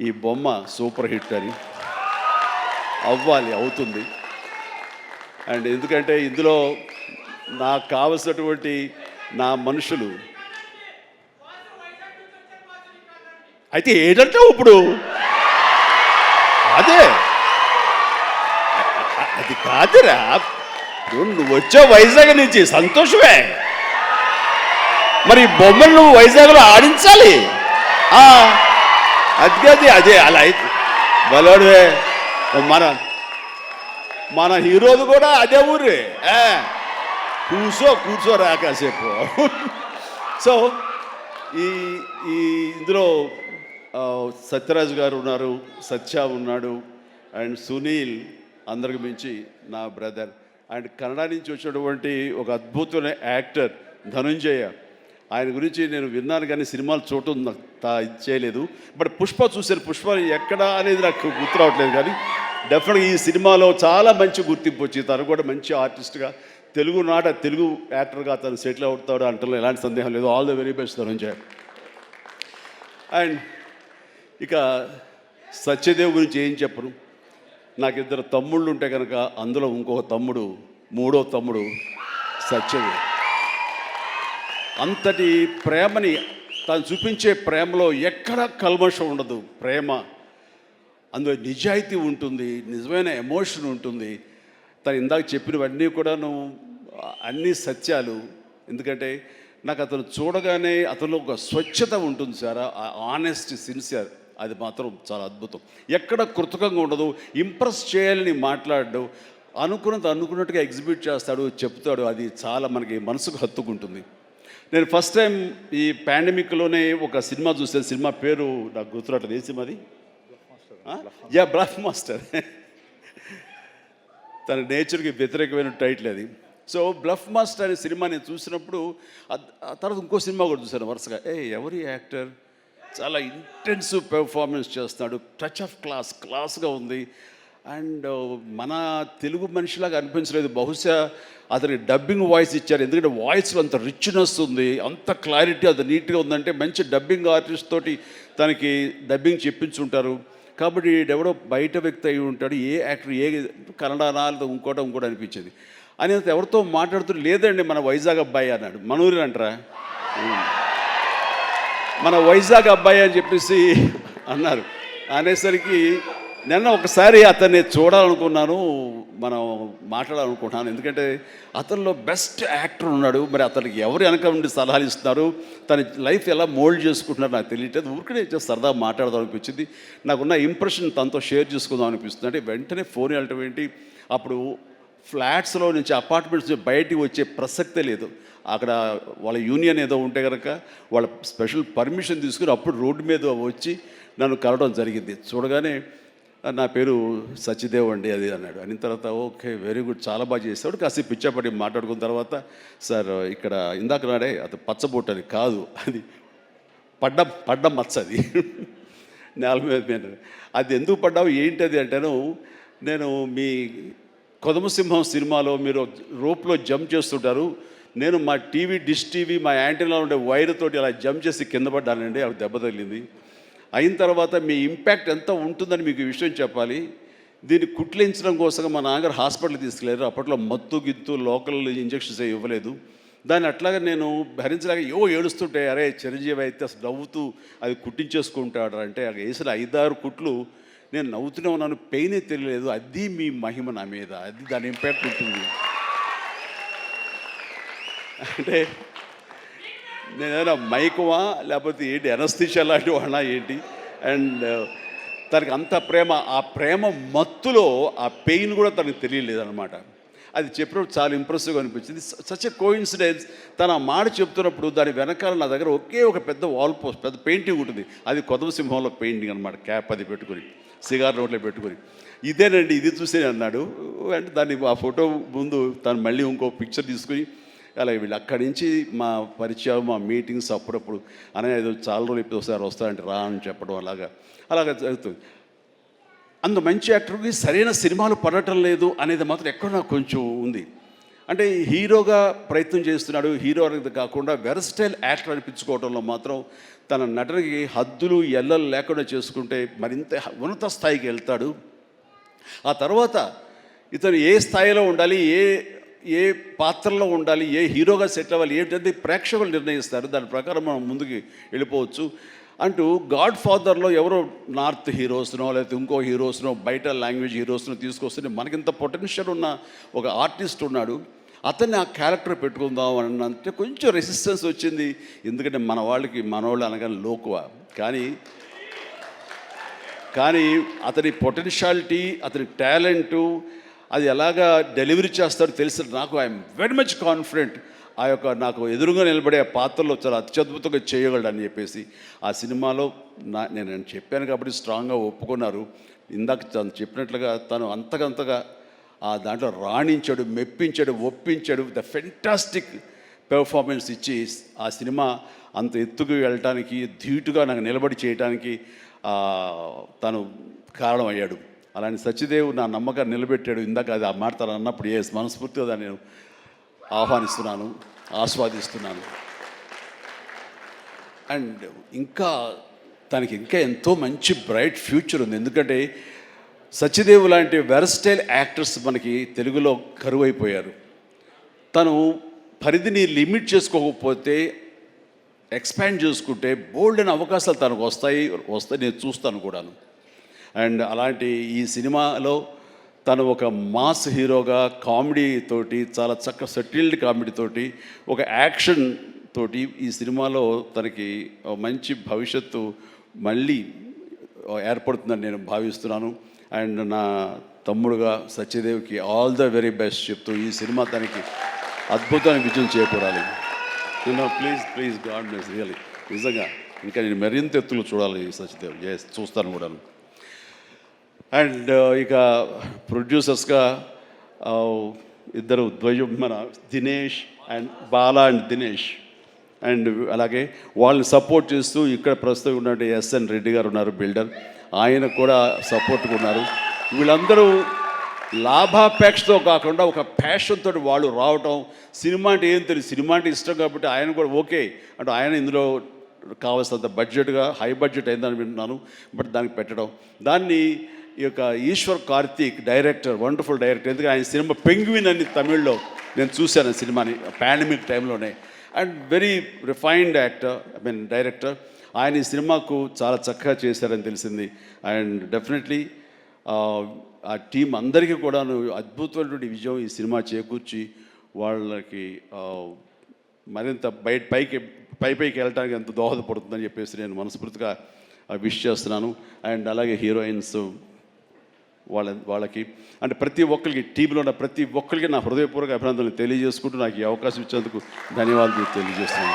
ఈ బొమ్మ super hit అని. అవ్వాలి అవుతుంది. అండ్ ఎందుకంటే ఇందులో నాకు కావలసినటువంటి నా మనుషులు. అయితే ఏంటంటే ఇప్పుడు? అదే. అది కాదురా. నువ్వు వచ్చే వైజాగ్ నుంచి సంతోషమే. మరి బొమ్మలు నువ్వు వైజాగ్లో ఆడించాలి. ఆ, అది అదే అలా అయితే. బలోడే మన మన హీరోది కూడా అదే ఊరే. కూర్చో కూర్చో కూర్చోరా కాసేపు. సో ఈ ఈ ఇందులో సత్యరాజ్ సత్యరాజు గారు ఉన్నారు సత్య ఉన్నాడు అండ్ సునీల్ అందరికి మించి నా బ్రదర్. అండ్ కన్నడ నుంచి వచ్చినటువంటి ఒక అద్భుతమైన యాక్టర్ ధనుంజయ. ఆయన గురించి నేను విన్నాను కానీ సినిమాలు చూడటం నాకు చేయలేదు బట్ పుష్ప చూశాను. పుష్ప ఎక్కడ అనేది నాకు గుర్తు రావట్లేదు కానీ డెఫినెట్గా ఈ సినిమాలో చాలా మంచి గుర్తింపు వచ్చి తను కూడా మంచి ఆర్టిస్ట్గా తెలుగు నాట తెలుగు యాక్టర్గా తను సెటిల్ అవుతాడు అంటలో ఎలాంటి సందేహం లేదు. All the very best Dhananjaya. And ఇక సత్యదేవ్ గురించి ఏం చెప్పను? నాకు ఇద్దరు తమ్ముళ్ళు ఉంటే కనుక అందులో ఇంకొక తమ్ముడు మూడో తమ్ముడు సత్యదేవ్. అంతటి ప్రేమని తను చూపించే ప్రేమలో ఎక్కడ కల్మషం ఉండదు. ప్రేమ అందులో నిజాయితీ ఉంటుంది నిజమైన ఎమోషన్ ఉంటుంది. తను ఇందాక చెప్పినవన్నీ కూడాను అన్ని సత్యాలు. ఎందుకంటే నాకు అతను చూడగానే అతనిలో ఒక స్వచ్ఛత ఉంటుంది సార్ ఆనెస్ట్ సిన్సియర్ అది మాత్రం చాలా అద్భుతం. ఎక్కడ కృతకంగా ఉండదు ఇంప్రెస్ చేయాలని మాట్లాడడు అనుకున్నది అనుకున్నట్టుగా ఎగ్జిబిట్ చేస్తాడు చెప్తాడు అది చాలా మనకి మనసుకు హత్తుకుంటుంది. నేను ఫస్ట్ టైం ఈ పాండమిక్లోనే ఒక సినిమా చూసాను సినిమా పేరు నాకు గుర్తురావట్లేదు. ఏ సినిమాది యా బ్లాక్ మాస్టర్ తన నేచర్కి వ్యతిరేకమైన టైటిల్ అది. సో బ్లఫ్ మాస్టర్ అనే సినిమా నేను చూసినప్పుడు తర్వాత ఇంకో సినిమా కూడా చూశాను వరుసగా. ఏ ఎవరి యాక్టర్ చాలా ఇంటెన్సివ్ పెర్ఫార్మెన్స్ చేస్తున్నాడు. టచ్ ఆఫ్ క్లాస్ క్లాస్గా ఉంది. అండ్ మన తెలుగు మనిషిలాగా అనిపించలేదు. బహుశా అతని డబ్బింగ్ వాయిస్ ఇచ్చారు. ఎందుకంటే వాయిస్లో అంత రిచ్నెస్ ఉంది అంత క్లారిటీ అంత నీట్గా ఉందంటే మంచి డబ్బింగ్ ఆర్టిస్ట్ తోటి తనకి డబ్బింగ్ చెప్పించుంటారు. కాబట్టి ఎవడో బయట వ్యక్తి అయి ఉంటాడు ఏ యాక్టర్ ఏ కన్నడ లేదా ఇంకోట ఇంకోటి అనిపించేది. అని ఎవరితో మాట్లాడుతూ లేదండి మన వైజాగ్ అబ్బాయి అన్నాడు. మనూరి అంటారా మన వైజాగ్ అబ్బాయి అని చెప్పేసి అన్నారు. అనేసరికి నిన్న ఒకసారి అతన్ని చూడాలనుకున్నాను మనం మాట్లాడాలనుకుంటున్నాను. ఎందుకంటే అతనిలో బెస్ట్ యాక్టర్ ఉన్నాడు. మరి అతనికి ఎవరు వెనక నుండి సలహాలు ఇస్తున్నారు? తన లైఫ్ ఎలా మోల్డ్ చేసుకుంటున్నారు నాకు తెలియట్లేదు. ఊరికనే సరదా మాట్లాడదాం అనిపించింది నాకున్న ఇంప్రెషన్ తనతో షేర్ చేసుకుందాం అనిపిస్తుంది. అంటే వెంటనే ఫోన్ వెళ్ళటం ఏంటి? అప్పుడు ఫ్లాట్స్లో నుంచి అపార్ట్మెంట్స్ నుంచి బయటికి వచ్చే ప్రసక్తే లేదు. అక్కడ వాళ్ళ యూనియన్ ఏదో ఉంటే కనుక వాళ్ళ స్పెషల్ పర్మిషన్ తీసుకుని అప్పుడు రోడ్డు మీద వచ్చి నన్ను కలవడం జరిగింది. చూడగానే నా పేరు సత్యదేవ్ అండి అది అన్నాడు. అనిన తర్వాత ఓకే వెరీ గుడ్ చాలా బాగా చేస్తాడు కాసేపు పిచ్చాపడి మాట్లాడుకున్న తర్వాత సార్ ఇక్కడ ఇందాక నాడే అది పచ్చబొట్టు అది కాదు. అది పడ్డ పడ్డ మచ్చ అది. నేల మీద అది ఎందుకు పడ్డావు? ఏంటి అది? అంటేను. నేను మీ కొదమసింహం సినిమాలో మీరు రూప్లో జంప్ చేస్తుంటారు. నేను మా టీవీ డిష్ టీవీ మా యాంటీలో ఉండే వైర్ తోటి అలా జంప్ చేసి కింద పడ్డానండి. అవి దెబ్బ తగిలింది. అయిన తర్వాత మీ ఇంపాక్ట్ ఎంత ఉంటుందని మీకు ఈ విషయం చెప్పాలి. దీన్ని కుట్లించడం కోసం మా నాన్నగారు హాస్పిటల్ తీసుకెళ్ళారు అప్పట్లో మత్తు గిత్తు లోకల్ ఇంజక్షన్స్ ఇవ్వలేదు. దాన్ని అట్లాగా నేను భరించలేక ఏవో ఏడుస్తుంటే అరే చిరంజీవి అయితే అసలు నవ్వుతూ అది కుట్టించేసుకుంటాడు అంటే అక్కడ వేసిన ఐదారు కుట్లు నేను నవ్వుతూనే ఉన్నాను. పెయినే తెలియలేదు. అది మీ మహిమ నా మీద. అది దాని ఇంపాక్ట్ ఉంటుంది. అంటే ఏదైనా మైకువా? లేకపోతే ఏంటి ఎనస్థిషియా లాంటి వాడినా ఏంటి? అండ్ uh, తనకి అంత ప్రేమ ఆ ప్రేమ మత్తులో ఆ పెయిన్ కూడా తనకు తెలియలేదనమాట అది చెప్పినప్పుడు చాలా ఇంప్రెసివ్గా అనిపించింది. సచ్ ఎ కోయిన్సిడెన్స్ తను ఆ మాట చెప్తున్నప్పుడు దాని వెనకాల నా దగ్గర ఒకే ఒక పెద్ద వాల్ పోస్ట్ పెద్ద పెయింటింగ్ ఉంటుంది. అది కొదవసింహంలో పెయింటింగ్ అనమాట క్యాప్ అది పెట్టుకొని సిగార్ నోట్లో పెట్టుకొని. ఇదేనండి ఇది చూసే అన్నాడు. అంటే దాన్ని ఆ ఫోటో ముందు తను మళ్ళీ ఇంకో పిక్చర్ తీసుకుని అలా వీళ్ళు అక్కడి నుంచి మా పరిచయం మా మీటింగ్స్ అప్పుడప్పుడు అనే ఏదో చాలా రోజులు ఇప్పుడు ఒకసారి వస్తారంటే రా అని చెప్పడం అలాగా. అలాగా జరుగుతుంది. అంత మంచి యాక్టర్కి సరైన సినిమాలు పడటం లేదు అనేది మాత్రం ఎక్కడ నాకు కొంచెం ఉంది. అంటే హీరోగా ప్రయత్నం చేస్తున్నాడు హీరో అనేది కాకుండా వెరస్టైల్ యాక్టర్ అనిపించుకోవడంలో మాత్రం తన నటనకి హద్దులు ఎల్లలు లేకుండా చేసుకుంటే మరింత ఉన్నత స్థాయికి వెళ్తాడు. ఆ తర్వాత ఇతను ఏ స్థాయిలో ఉండాలి ఏ ఏ పాత్రలో ఉండాలి ఏ హీరోగా సెటిల్ అవ్వాలి ఏంటంటే ప్రేక్షకులు నిర్ణయిస్తారు. దాని ప్రకారం మనం ముందుకు వెళ్ళిపోవచ్చు. అంటూ గాడ్ ఫాదర్లో ఎవరో నార్త్ హీరోస్నో లేకపోతే ఇంకో హీరోస్నో బయట లాంగ్వేజ్ హీరోస్నో తీసుకొస్తే మనకింత పొటెన్షియల్ ఉన్న ఒక ఆర్టిస్ట్ ఉన్నాడు. అతన్ని ఆ క్యారెక్టర్ పెట్టుకుందాం అని అంటే కొంచెం రెసిస్టెన్స్ వచ్చింది. ఎందుకంటే మన వాళ్ళకి మనవాళ్ళు అనగానే లోకువ. కానీ కానీ అతని పొటెన్షియాలిటీ అతని టాలెంటు అది ఎలాగా డెలివరీ చేస్తాడో తెలిసి నాకు ఐఎమ్ వెరీ మచ్ కాన్ఫిడెంట్. ఆ యొక్క నాకు ఎదురుగా నిలబడే ఆ పాత్రలో చాలా అత్యద్భుతంగా చేయగలడు అని చెప్పేసి ఆ సినిమాలో నా నేను చెప్పాను కాబట్టి స్ట్రాంగ్గా ఒప్పుకున్నారు. ఇందాక తను చెప్పినట్లుగా తను అంతకంతగా ఆ దాంట్లో రాణించాడు మెప్పించాడు ఒప్పించాడు. ద ఫెంటాస్టిక్ పెర్ఫార్మెన్స్ ఇచ్చి ఆ సినిమా అంత ఎత్తుకు వెళ్ళటానికి ధీటుగా నాకు నిలబడి చేయటానికి తను కారణమయ్యాడు. అలాంటి సత్యదేవు నా నమ్మకాన్ని నిలబెట్టాడు. ఇందాక అది ఆ మాట అన్నప్పుడు ఏ మనస్ఫూర్తిగా దాన్ని నేను ఆహ్వానిస్తున్నాను ఆస్వాదిస్తున్నాను. అండ్ ఇంకా తనకి ఇంకా ఎంతో మంచి బ్రైట్ ఫ్యూచర్ ఉంది. ఎందుకంటే సత్యదేవు లాంటి వెరస్టైల్ యాక్టర్స్ మనకి తెలుగులో కరువైపోయారు. తను పరిధిని లిమిట్ చేసుకోకపోతే ఎక్స్పాండ్ చేసుకుంటే బోల్డ్ అవకాశాలు తనకు వస్తాయి వస్తాయి నేను చూస్తాను కూడాను. అండ్ అలాంటి ఈ సినిమాలో తను ఒక మాస్ హీరోగా కామెడీ తోటి చాలా చక్క సెటిల్డ్ కామెడీ తోటి ఒక యాక్షన్ తోటి ఈ సినిమాలో తనకి మంచి భవిష్యత్తు మళ్ళీ ఏర్పడుతుందని నేను భావిస్తున్నాను. అండ్ నా తమ్ముడుగా సత్యదేవ్కి ఆల్ ద వెరీ బెస్ట్ చెప్తూ ఈ సినిమా తనకి అద్భుతమైన విజయం చేకూరాలి. You know please please God bless really నిజంగా. ఇంకా నేను మరింత ఎత్తులు చూడాలి సత్యదేవ్. చూస్తాను కూడాను. అండ్ ఇక ప్రొడ్యూసర్స్గా ఇద్దరు ద్వయం మన Dinesh and Bala and Dinesh. And అలాగే వాళ్ళని సపోర్ట్ చేస్తూ ఇక్కడ ప్రస్తుతం ఉన్నట్టు ఎస్ఎన్ రెడ్డి గారు ఉన్నారు బిల్డర్. ఆయన కూడా సపోర్ట్గా ఉన్నారు. వీళ్ళందరూ లాభాపేక్షతో కాకుండా ఒక ప్యాషన్తో వాళ్ళు రావటం సినిమా అంటే ఏం తెలియదు. సినిమా అంటే ఇష్టం కాబట్టి ఆయన కూడా ఓకే. అంటే ఆయన ఇందులో కావాల్సినంత బడ్జెట్గా హై బడ్జెట్ అయిందని వింటున్నాను బట్ దానికి పెట్టడం. దాన్ని ఈ యొక్క Eshwar Karthik director wonderful director. ఎందుకంటే ఆయన సినిమా పెంగ్విన్ అని తమిళ్ళో నేను చూశాను ఆ సినిమాని పాండమిక్ టైంలోనే and very refined actor I mean director ఆయన ఈ సినిమాకు చాలా చక్కగా చేశారని తెలిసింది. అండ్ డెఫినెట్లీ ఆ టీం అందరికీ కూడా అద్భుతమైనటువంటి విజయం ఈ సినిమా చేకూర్చి వాళ్ళకి మరింత బయట పైకి పై పైకి వెళ్ళడానికి ఎంత దోహదపడుతుందని చెప్పేసి నేను మనస్ఫూర్తిగా విష్ చేస్తున్నాను. అండ్ అలాగే హీరోయిన్స్ వాళ్ళ వాళ్ళకి అంటే ప్రతి ఒక్కరికి టీంలో ఉన్న ప్రతి ఒక్కరికి నా హృదయపూర్వక అభినందనలు తెలియజేసుకుంటూ నాకు ఈ అవకాశం ఇచ్చేందుకు ధన్యవాదాలు తెలియజేస్తున్నాను.